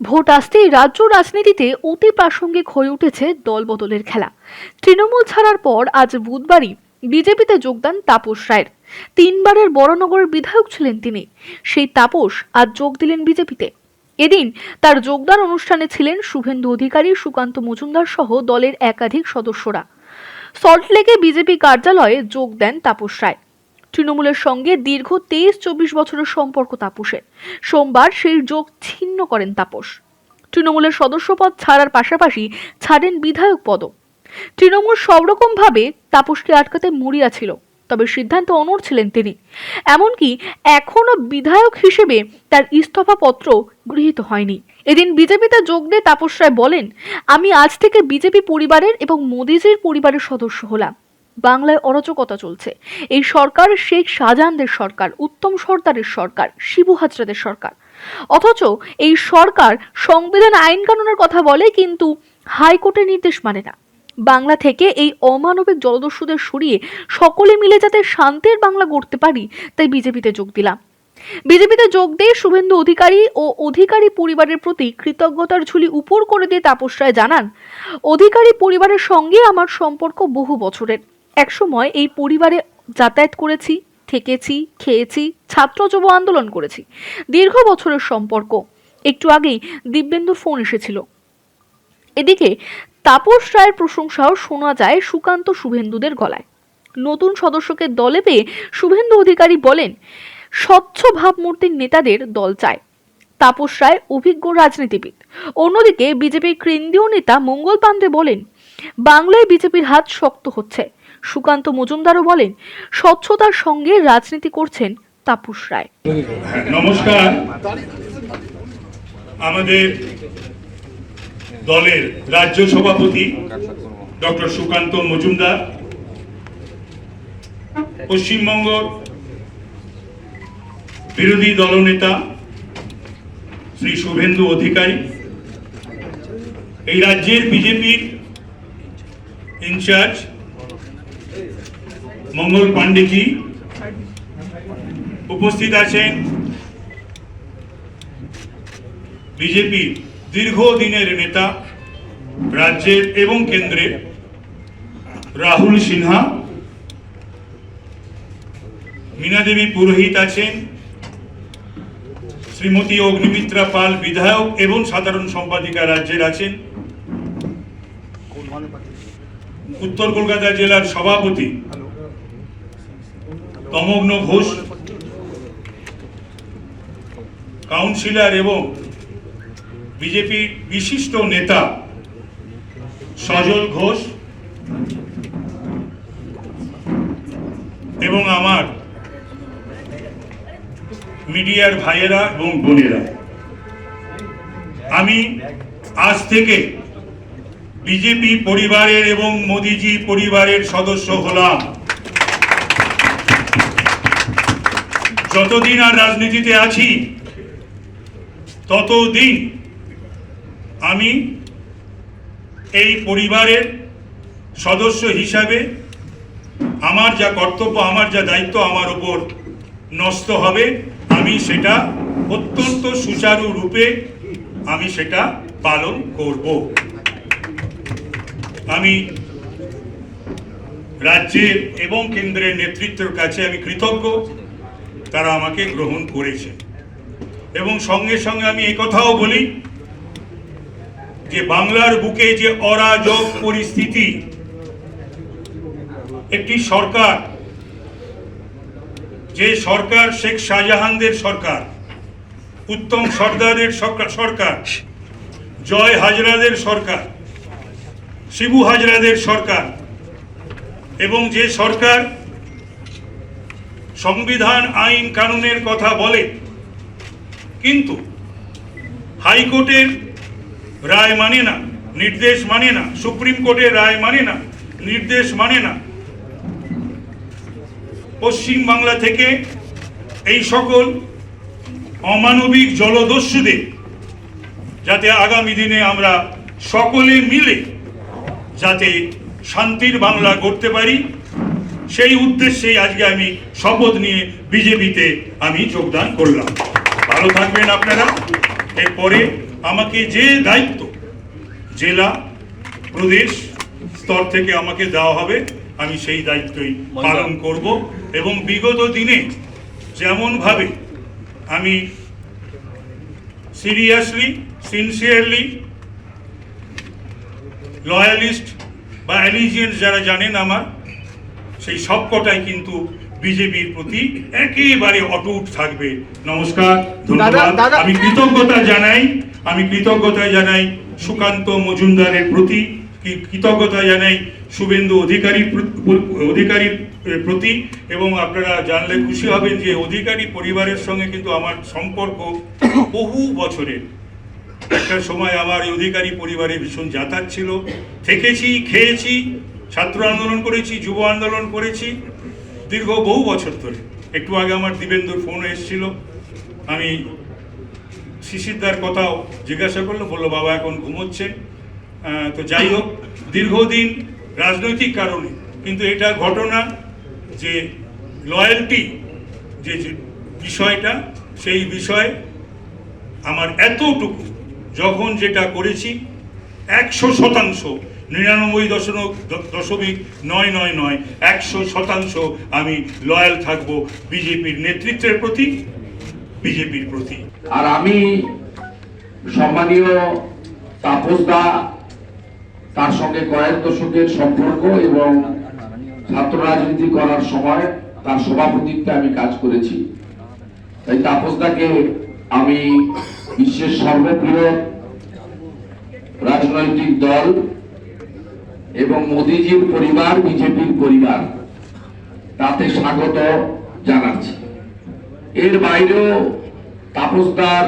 Vote আসতেই রাজ্য রাজনীতিতে অতি প্রাসঙ্গিক হয়ে উঠেছে দলবদলের খেলা। তৃণমূল ছাড়ার পর আজ বুধবারই বিজেপিতে যোগদান তাপস রায়ের। তিনবারের বড়নগরের বিধায়ক ছিলেন তিনি। সেই তাপস আজ যোগ দিলেন বিজেপিতে। এদিন তার যোগদান অনুষ্ঠানে ছিলেন শুভেন্দু অধিকারী, সুকান্ত মজুমদার সহ দলের একাধিক সদস্যরা। সল্টলেকে বিজেপি কার্যালয়ে যোগ দেন তাপস রায়। তৃণমূলের সঙ্গে দীর্ঘ তেইশ চব্বিশ বছরের সম্পর্ক তাপসের। সোমবার সেই যোগ ছিন্ন করেন তাপস। তৃণমূলের সদস্যপদ ছাড়ার পাশাপাশি ছাড়েন বিধায়ক পদও। তৃণমূল সব রকমভাবে তাপসকে আটকাতে মরিয়া ছিল, তবে সিদ্ধান্ত অনড় ছিলেন তিনি। এমনকি এখনও বিধায়ক হিসেবে তার ইস্তফা পত্র গৃহীত হয়নি। এদিন বিজেপিতে যোগ দিয়ে তাপস রায় বলেন, আমি আজ থেকে বিজেপি পরিবারের এবং মোদিজির পরিবারের সদস্য হলাম। বাংলায় অরাজকতা চলছে। এই সরকার শেখ শাহজাহানদের সরকার, উত্তম সর্দারের সরকার, শিবু হাজরাদের সরকার। অথচ এই সরকার সংবিধান আইন কানুনের কথা বলে, কিন্তু হাইকোর্টের নির্দেশ মানে না। বাংলা থেকে এই অমানবিক জলদস্যুদের সরিয়ে সকলে মিলে যাতে শান্তির বাংলা গড়তে পারি, তাই বিজেপিতে যোগ দিলাম। বিজেপিতে যোগ দিয়ে শুভেন্দু অধিকারী ও অধিকারী পরিবারের প্রতি কৃতজ্ঞতার ঝুলি উপর করে দিয়ে তাপস রায় জানান, অধিকারী পরিবারের সঙ্গে আমার সম্পর্ক বহু বছরের। একসময় এই পরিবারে যাতায়াত করেছি, থেকেছি, খেয়েছি, ছাত্র যুব আন্দোলন করেছি। দীর্ঘ বছরের সম্পর্ক। একটু আগেই দিব্যেন্দুর ফোন এসেছিল। এদিকে তাপস রায়ের প্রশংসাও শোনা যায় সুকান্ত শুভেন্দুদের গলায়। নতুন সদস্যকে দলে পেয়ে শুভেন্দু অধিকারী বলেন, স্বচ্ছ ভাবমূর্তির নেতাদের দল চায়। তাপস রায় অভিজ্ঞ রাজনীতিবিদ। অন্যদিকে বিজেপির কেন্দ্রীয় নেতা মঙ্গল পাণ্ডে বলেন, বাংলায় বিজেপির হাত শক্ত হচ্ছে। সুকান্ত মজুমদারও বলেন, স্বচ্ছতার সঙ্গে রাজনীতি করছেন তাপস রায়। নমস্কার। আমাদের দলের রাজ্য সভাপতি ডক্টর সুকান্ত মজুমদার, পশ্চিমবঙ্গ বিরোধী দলনেতা শ্রী শুভেন্দু অধিকারী, এই রাজ্যের বিজেপির ইনচার্জ মঙ্গল পাণ্ডেজি উপস্থিত আছেন বিজেপি দীর্ঘদিনের নেতা রাজ্যের এবং কেন্দ্রে রাহুল সিনহা। মীনাদেবী পুরোহিত আছেন। শ্রীমতী অগ্নিমিত্রা পাল বিধায়ক এবং সাধারণ সম্পাদিকা রাজ্যের আছেন। উত্তর কলকাতা জেলার সভাপতি তমগ্ন ঘোষ, কাউন্সিলর এবং বিজেপির বিশিষ্ট নেতা সজল ঘোষ এবং আমার মিডিয়ার ভাইয়েরা এবং বোনেরা। আমি আজ থেকে বিজেপি পরিবারের এবং মোদিজি পরিবারের সদস্য হলাম। যতদিন আর রাজনীতিতে আছি, ততদিন আমি এই পরিবারের সদস্য হিসাবে আমার যা কর্তব্য, আমার যা দায়িত্ব আমার উপর নষ্ট হবে। আমি সেটা অত্যন্ত সুচারু রূপে আমি সেটা পালন করব। আমি রাজ্যের এবং কেন্দ্রের নেতৃত্বের কাছে আমি কৃতজ্ঞ। তারা আমাকে গ্রহণ করেছে। এবং সঙ্গে সঙ্গে আমি কথাও বলি যে বাংলার বুকে যে অরাজক পরিস্থিতি, একটি সরকার, যে সরকার শেখ শাহজাহানদের সরকার, উত্তম সর্দারের সরকার, জয় হাজরাদের সরকার, শিবু হাজরাদের সরকার, এবং যে সরকার সংবিধান, আইন, কানুনের কথা বলে। কিন্তু হাইকোর্টের রায় মানে না, নির্দেশ মানে না, সুপ্রিম কোর্টের রায় মানে না, নির্দেশ মানে না। পশ্চিম বাংলা থেকে এই সকল অমানবিক জলদস্যুদের, যাতে আগামী দিনে আমরা সকলে মিলে যাতে শান্তির বাংলা করতে পারি সেই উদ্দেশ্যেই আজকে আমি শপথ নিয়ে বিজেপিতে আমি যোগদান করলাম। ভালো থাকবেন আপনারা। এরপরে আমাকে যে দায়িত্ব জেলা, প্রদেশ স্তর থেকে আমাকে দেওয়া হবে, আমি সেই দায়িত্বই পালন করব এবং বিগত দিনে যেমনভাবে আমি সিরিয়াসলি, সিনসিয়ারলি, লয়ালিস্ট বা অ্যালিজিয়েন্স যারা জানেন আমার সেই সবকটাই কিন্তু বিজেপির প্রতি একেবারে অটুট থাকবে। নমস্কার ধন্যবাদ। আমি কৃতজ্ঞতা জানাই আমি কৃতজ্ঞতা জানাই সুকান্ত মজুমদারের প্রতি কৃতজ্ঞতা জানাই শুভেন্দু অধিকারী অধিকারীর প্রতি এবং আপনারা জানলে খুশি হবেন যে অধিকারী পরিবারের সঙ্গে কিন্তু আমার সম্পর্ক বহু বছরের। একটা সময় আমার এই অধিকারী পরিবারে ভীষণ যাতায়াত ছিল। থেকেছি খেয়েছি ছাত্র আন্দোলন করেছি, যুব আন্দোলন করেছি, দীর্ঘ বহু বছর ধরে। একটু আগে আমার দিবেন্দুর ফোন এসেছিল। আমি শিশিরদার কথাও জিজ্ঞাসা করল বলল, বাবা এখন ঘুমোচ্ছেন তো যাই হোক, দীর্ঘদিন রাজনৈতিক কারণে, কিন্তু এটা ঘটনা যে লয়্যালটি যে বিষয়টা, সেই বিষয়ে আমার এতটুকু, যখন যেটা করেছি, একশো শতাংশ নিরানব্বই দশমিক দশমিক নয় নয় নয়, একশো শতাংশ আমি লয়াল থাকব বিজেপির নেতৃত্বের প্রতি, বিজেপির প্রতি। আর আমি সম্মানীয় তাপসদা তার সঙ্গে কয়েক দশকের সম্পর্ক এবং ছাত্র রাজনীতি করার সময় তার সভাপতিত্বে আমি কাজ করেছি। তাই তাপসদাকে আমি বিশ্বের সর্ববৃহৎ রাজনৈতিক দল এবং মোদিজির পরিবার, বিজেপির পরিবার, তাতে স্বাগত জানাচ্ছি। এর বাইরেও তাপসদার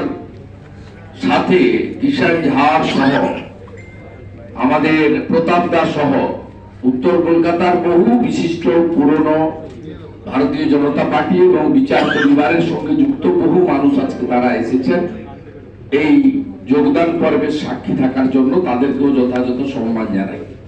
সাথে কিষান ঝাড় সহ আমাদের প্রতাপ দাস সহ উত্তর কলকাতার বহু বিশিষ্ট, পুরনো ভারতীয় জনতা পার্টি এবং বিচার পরিবারের সঙ্গে যুক্ত বহু মানুষ আজকে তারা এসেছেন। এই যোগদান পর্বের সাক্ষী থাকার জন্য তাদেরকেও যথাযথ সম্মান জানাই।